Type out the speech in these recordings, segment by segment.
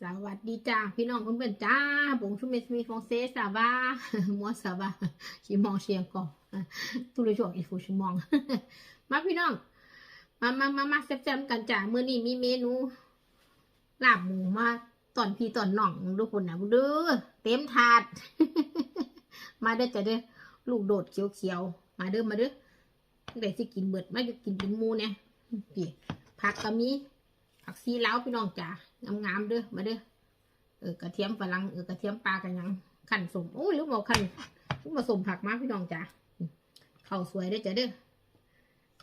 สวัสดีจ้าพี่น้องเพื่อนๆจ้าบงชุมเมสมีฟองเซสาบามัวสาบาชิมองเชียงก่อนตุลุจวกอีฟูชิมอง มาพี่น้อง มามามามาแซ่บๆกันจ้าเมื่อนี้มีเมนูลาบหมูมาตอนพี่ตอนน้องทุกคนนะเด้อเต็มถาด มาเด้อจ้ะเด้อลูกโดดเขียวๆมาเด้อมาเด้อเดี๋ยวสิกินเบิดไม่จะกินเป็นหมูเนี่ยผักก็มี ผักซีเล้าพี่น้องจ้างามๆเด้อมาเด้อเออกระเทียมฝรั่งเออกระเทียมปลากันยังขันสมโอ้ยลูกบอกขันลูกมาสมผักมาพี่น้องจ้าเข้าสวยเด้จ้ะเด้อ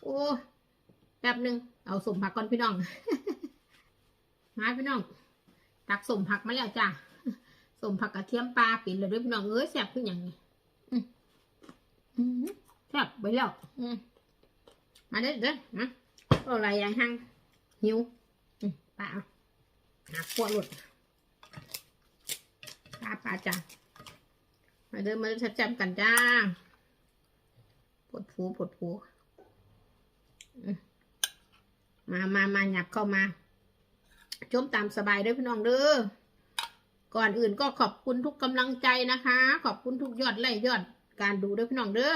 โอ้แป๊บหนึ่งเอาสมผักก่อนพี่น้องมาพี่น้อง ตักสมผักมาแล้วจ้าสมผักกระเทียมปลาปิ่นเลยด้วยพี่น้องเอ้ยแซ่บขึ้นอย่างนี้อืมอืมแซ่บไปแล้วมาเด้อเด้อมาอะไรอย่างหังหิว ปลาเอาหาขวดหลุดปลาปลาจ้ามาเดินมาชัดจำกันจ้าปวดผูปวดผูมามามาหยับเข้ามาชมตามสบายด้อพี่น้องเด้อก่อนอื่นก็ขอบคุณทุกกำลังใจนะคะ ขอบคุณทุกยอดไลค์ยอดการดูด้อพี่น้องเด้อ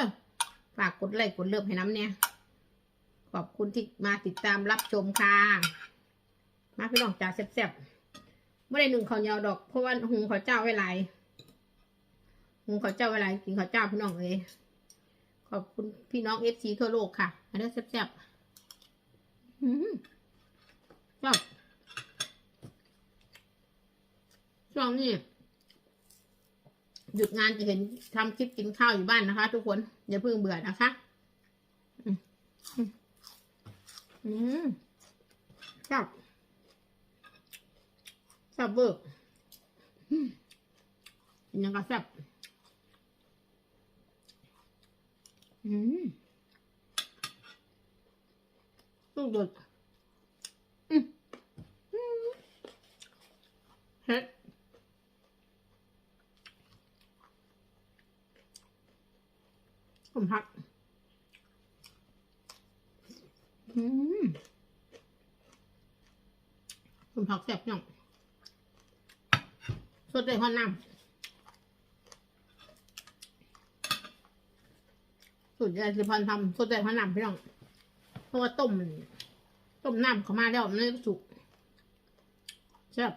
ฝากกดไลค์กดเลิฟให้น้ำเนี่ยขอบคุณที่มาติดตามรับชมค่ะ มาพี่น้องจ่าแซ่บๆไม่ได้หนึ่งข้าวเหนียวดอก เพราะว่าหุงข้าวเจ้าไว้หลายหุงข้าวเจ้าไว้หลายกินข้าวเจ้าพี่น้องเอยขอบคุณพี่น้องเอฟซีทั่วโลกค่ะอันนี้แซ่บๆอืมชอบช่วงนี้หยุดงานจะเห็นทำคลิปกินข้าวอยู่บ้านนะคะ ทุกคน อย่าเพิ่งเบื่อนะคะอืมอืมอืมชอบ แซ่บเวอร์อืมกินยังก็แซ่บอืมลูกโดอืมอืมเฮ็ดผมพักอืมผมพักแซ่บยัง สดเลยพอน้ำสุดยอดสิพรทำสดเลยพอน้ำพี่น้อง เพราะว่าต้มมันต้มน้ำเขามาแล้วมันเลยสุกใช่บ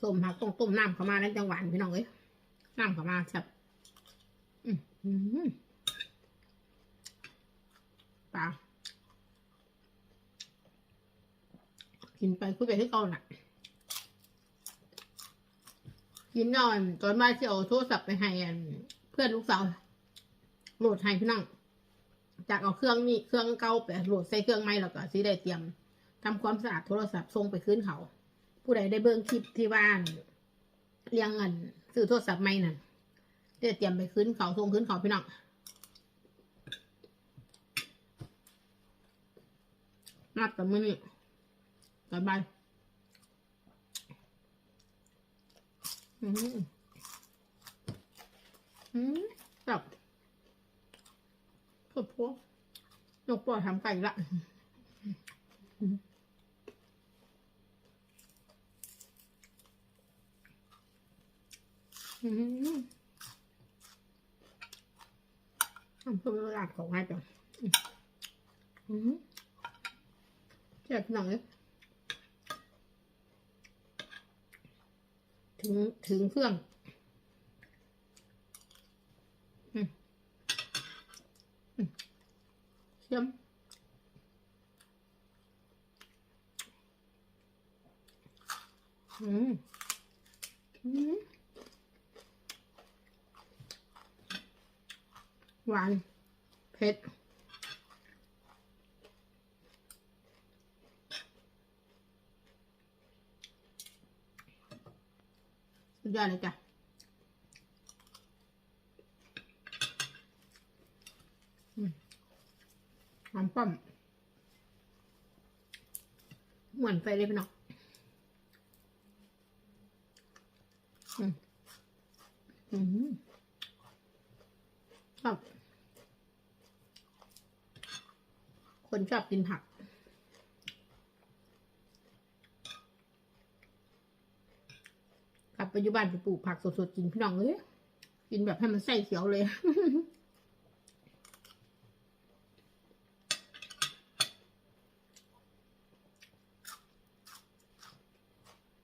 ส้มผักต้องต้มน้ำเขามาแล้วจังหวานพี่น้องเอ้ยน้ำเขามาใช่บอืมอืมปลา กินไปคุยไปที่เก่าน่ะกินนอนตอนบ่ายที่เอาโทรศัพท์ไปให้อันเพื่อนลูกสาวโหลดให้พี่น้องจากเอาเครื่องนี้เครื่องเก่าไปโหลดใส่เครื่องใหม่แล้วก็สิได้เตรียมทำความสะอาดโทรศัพท์ส่งไปคืนเขา ผู้ใดได้เบิ่งคลิปที่บ้านเลี้ยงเงินซื้อโทรศัพท์ใหม่นั่นได้เตรียมไปคืนเขาส่งคืนเขาพี่น้องนัดกับมือนี่ บายบายอืมอืมแบบพวกพวกนกปล่อยทำไก่ละอืมทำเพื่อหลาของให้จ้ะอืมเจ็บหน่อย ถึงถึงเครื่องเชื่อมอืมอืมหวานเผ็ด สุดยอดเลยจ้ะหอมป้อมหมือนไฟเลยพี่น้องอืมอืมชอบคนชอบกินผัก ปัจจุบันไปปลูกผักสดๆกินพี่น้องเลยกินแบบให้มันไส้เขียวเลย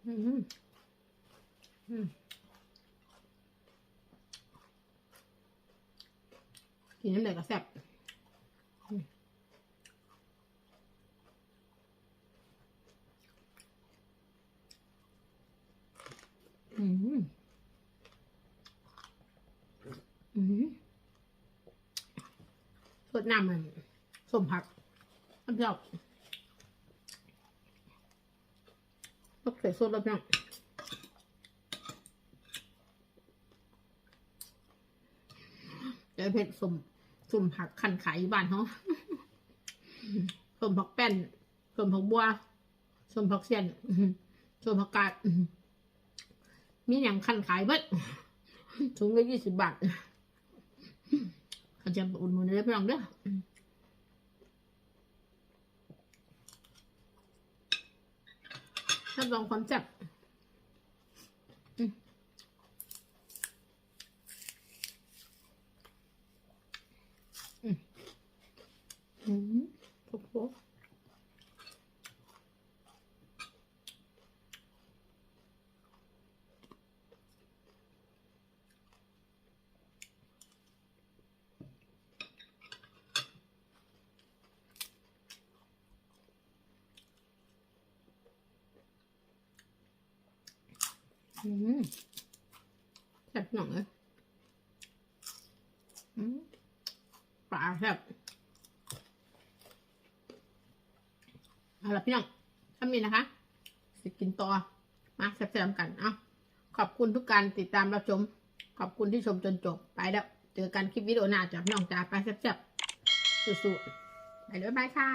อืมอืมกินน้ำเหลือก็แซ่บ อืมอืมอืมสดน้ำมันสมผักน้ำเจ้าตกใส่สดแล้วพี่ยเดี๋ยวเพชรสมสมผักขันขายอยู่บ้านเขาสมผักแป้นสมผักบัวสมผักเสียนอื้อหือสมผักกาด มีอย่างขันขายเบิดถุงละยี่สิบบาทเขาจะอุ่นมือได้พี่น้องเด้อถ้าลองความแซ่บอืมอืมอืมโอ้ อืมแซ่บหน่อยเลยอืมปลาแซ่บเอาละพี่น้องทำนี้นะคะ สิกินต่อ มาแซ่บๆกัน เอาขอบคุณทุกการติดตามรับชม ขอบคุณที่ชมจนจบ ไปแล้ว เจอกันคลิปวิดีโอหน้าจากพี่น้องจ้าไปแซ่บๆสู้ๆไปเลยบ๊ายบายค่ะ